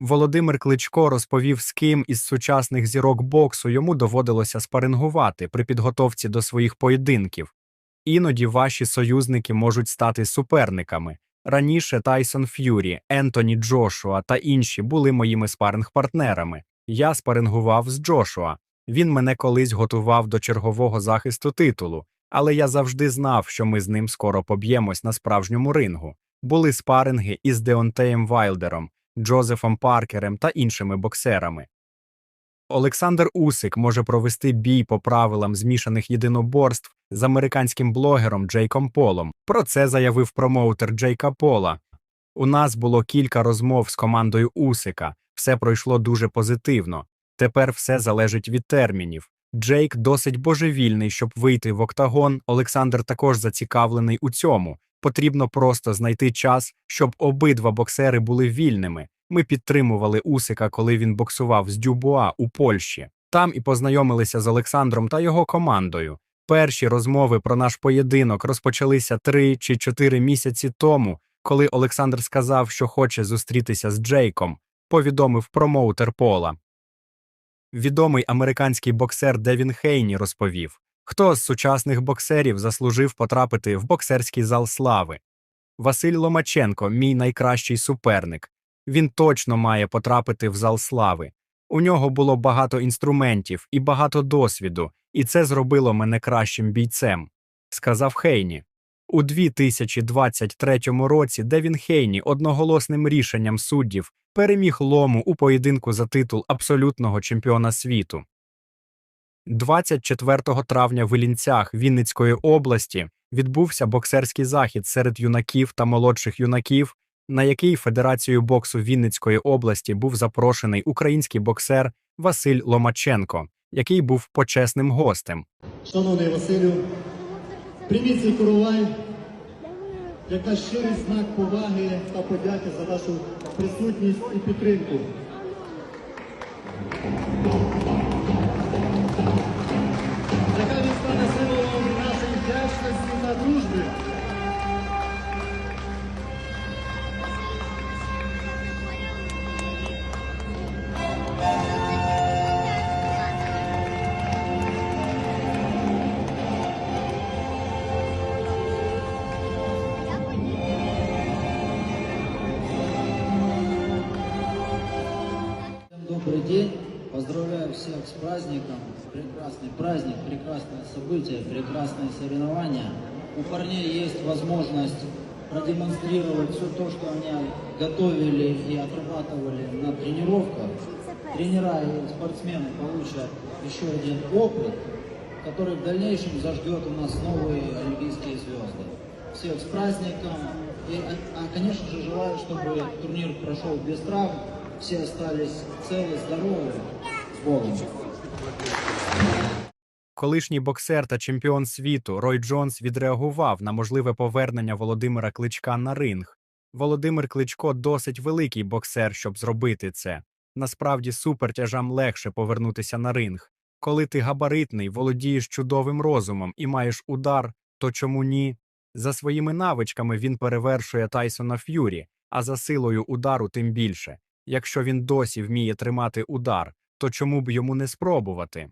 Володимир Кличко розповів, з ким із сучасних зірок боксу йому доводилося спарингувати при підготовці до своїх поєдинків. Іноді ваші союзники можуть стати суперниками. Раніше Тайсон Ф'юрі, Ентоні Джошуа та інші були моїми спаринг-партнерами. Я спарингував з Джошуа. Він мене колись готував до чергового захисту титулу, але я завжди знав, що ми з ним скоро поб'ємось на справжньому рингу. Були спаринги із Деонтеєм Вайлдером, Джозефом Паркером та іншими боксерами. Олександр Усик може провести бій по правилам змішаних єдиноборств з американським блогером Джейком Полом. Про це заявив промоутер Джейка Пола. У нас було кілька розмов з командою Усика, все пройшло дуже позитивно. Тепер все залежить від термінів. Джейк досить божевільний, щоб вийти в октагон. Олександр також зацікавлений у цьому. Потрібно просто знайти час, щоб обидва боксери були вільними. Ми підтримували Усика, коли він боксував з Дюбуа у Польщі. Там і познайомилися з Олександром та його командою. Перші розмови про наш поєдинок розпочалися три чи чотири місяці тому, коли Олександр сказав, що хоче зустрітися з Джейком, повідомив промоутер Пола. Відомий американський боксер Девін Хейні розповів, хто з сучасних боксерів заслужив потрапити в боксерський зал слави. Василь Ломаченко, мій найкращий суперник. Він точно має потрапити в зал слави. У нього було багато інструментів і багато досвіду, і це зробило мене кращим бійцем, сказав Хейні. У 2023 році Девін Хейні одноголосним рішенням суддів переміг лому у поєдинку за титул абсолютного чемпіона світу. 24 травня в Ілінцях Вінницької області відбувся боксерський захід серед юнаків та молодших юнаків, на який Федерацією боксу Вінницької області був запрошений український боксер Василь Ломаченко, який був почесним гостем. Шановний Василю, прийміть цей коровай як наш щирий знак поваги та подяки за вашу присутність і підтримку. Добрый день. Поздравляю всех с праздником. Прекрасный праздник, прекрасное событие, прекрасные соревнования. У парней есть возможность продемонстрировать все то, что они готовили и отрабатывали на тренировках. Тренера и спортсмены получат еще один опыт, который в дальнейшем зажгет у нас новые олимпийские звезды. Всех с праздником. И, а, конечно же, желаю, чтобы турнир прошел без травм, все остались целы, здоровы, с Богом. Колишній боксер та чемпіон світу Рой Джонс відреагував на можливе повернення Володимира Кличка на ринг. Володимир Кличко досить великий боксер, щоб зробити це. Насправді супертяжам легше повернутися на ринг. Коли ти габаритний, володієш чудовим розумом і маєш удар, то чому ні? За своїми навичками він перевершує Тайсона Ф'юрі, а за силою удару тим більше. Якщо він досі вміє тримати удар, то чому б йому не спробувати?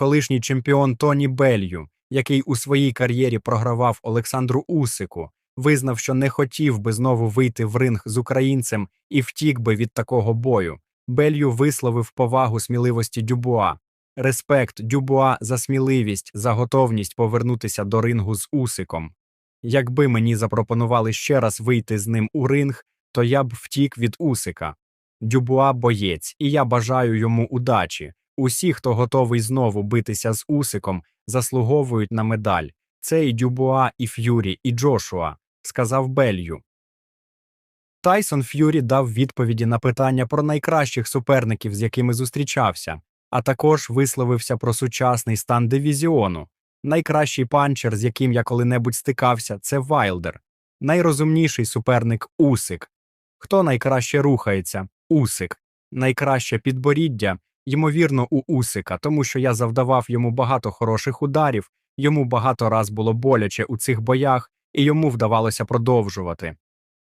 колишній чемпіон Тоні Белью, який у своїй кар'єрі програвав Олександру Усику, визнав, що не хотів би знову вийти в ринг з українцем і втік би від такого бою. Белью висловив повагу сміливості Дюбуа. Респект Дюбуа за сміливість, за готовність повернутися до рингу з Усиком. Якби мені запропонували ще раз вийти з ним у ринг, то я б втік від Усика. Дюбуа боєць, і я бажаю йому удачі. Усі, хто готовий знову битися з Усиком, заслуговують на медаль. Це і Дюбуа, і Ф'юрі, і Джошуа, сказав Белью. Тайсон Ф'юрі дав відповіді на питання про найкращих суперників, з якими зустрічався, а також висловився про сучасний стан дивізіону. Найкращий панчер, з яким я коли-небудь стикався, це Вайлдер. Найрозумніший суперник Усик. Хто найкраще рухається? Усик. Найкраще підборіддя, ймовірно, у Усика, тому що я завдавав йому багато хороших ударів, йому багато раз було боляче у цих боях, і йому вдавалося продовжувати.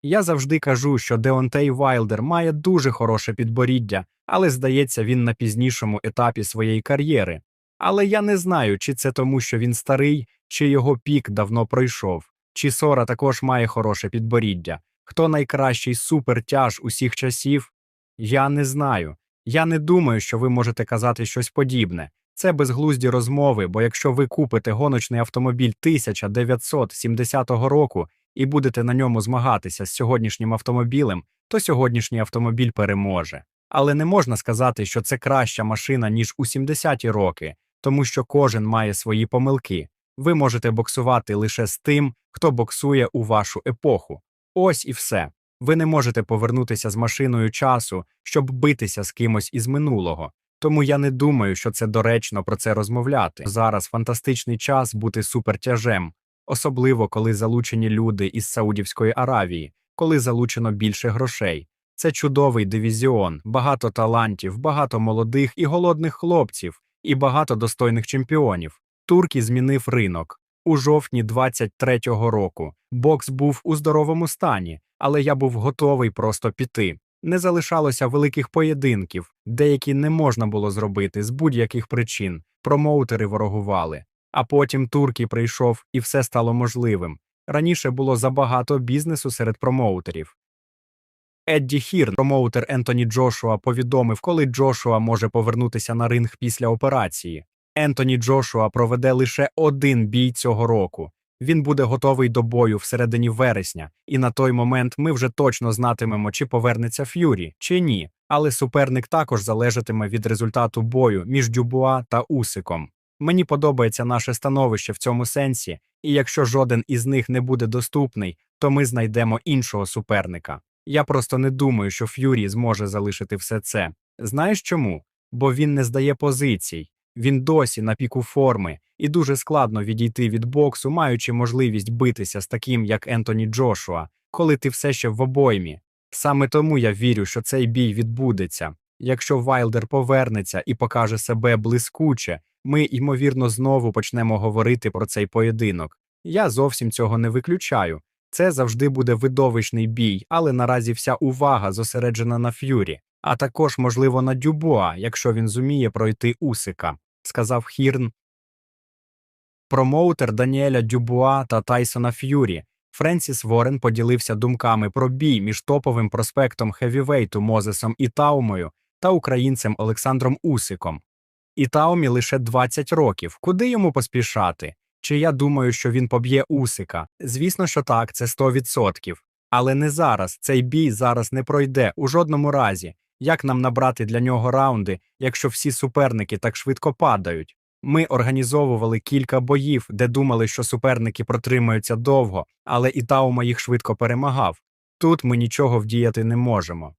Я завжди кажу, що Деонтей Вайлдер має дуже хороше підборіддя, але здається, він на пізнішому етапі своєї кар'єри. Але я не знаю, чи це тому, що він старий, чи його пік давно пройшов. Чи Сора також має хороше підборіддя. Хто найкращий супертяж усіх часів? Я не знаю. Я не думаю, що ви можете казати щось подібне. Це безглузді розмови, бо якщо ви купите гоночний автомобіль 1970 року і будете на ньому змагатися з сьогоднішнім автомобілем, то сьогоднішній автомобіль переможе. Але не можна сказати, що це краща машина, ніж у 70-ті роки, тому що кожен має свої помилки. Ви можете боксувати лише з тим, хто боксує у вашу епоху. Ось і все. Ви не можете повернутися з машиною часу, щоб битися з кимось із минулого. Тому я не думаю, що це доречно про це розмовляти. Зараз фантастичний час бути супертяжем, особливо коли залучені люди із Саудівської Аравії, коли залучено більше грошей. Це чудовий дивізіон, багато талантів, багато молодих і голодних хлопців, і багато достойних чемпіонів. Туркі змінив ринок. У жовтні 23-го року бокс був у здоровому стані, але я був готовий просто піти. Не залишалося великих поєдинків, деякі не можна було зробити з будь-яких причин. Промоутери ворогували. А потім Туркі прийшов і все стало можливим. Раніше було забагато бізнесу серед промоутерів. Едді Хірн, промоутер Ентоні Джошуа, повідомив, коли Джошуа може повернутися на ринг після операції. Ентоні Джошуа проведе лише один бій цього року. Він буде готовий до бою всередині вересня, і на той момент ми вже точно знатимемо, чи повернеться Ф'юрі, чи ні. Але суперник також залежатиме від результату бою між Дюбуа та Усиком. Мені подобається наше становище в цьому сенсі, і якщо жоден із них не буде доступний, то ми знайдемо іншого суперника. Я просто не думаю, що Ф'юрі зможе залишити все це. Знаєш чому? Бо він не здає позицій. Він досі на піку форми, і дуже складно відійти від боксу, маючи можливість битися з таким, як Ентоні Джошуа, коли ти все ще в обоймі. Саме тому я вірю, що цей бій відбудеться. Якщо Вайлдер повернеться і покаже себе блискуче, ми, ймовірно, знову почнемо говорити про цей поєдинок. Я зовсім цього не виключаю. Це завжди буде видовищний бій, але наразі вся увага зосереджена на Ф'юрі, а також, можливо, на Дюбуа, якщо він зуміє пройти Усика, сказав Хірн. Промоутер Даніеля Дюбуа та Тайсона Ф'юрі. Френсіс Ворен поділився думками про бій між топовим проспектом хевівейту Мозесом Ітаумою та українцем Олександром Усиком. Ітаумі лише 20 років. Куди йому поспішати? Чи я думаю, що він поб'є Усика? Звісно, що так, це 100%. Але не зараз. Цей бій зараз не пройде у жодному разі. Як нам набрати для нього раунди, якщо всі суперники так швидко падають? Ми організовували кілька боїв, де думали, що суперники протримаються довго, але Ітаума їх швидко перемагав. Тут ми нічого вдіяти не можемо.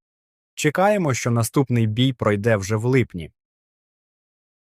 Чекаємо, що наступний бій пройде вже в липні.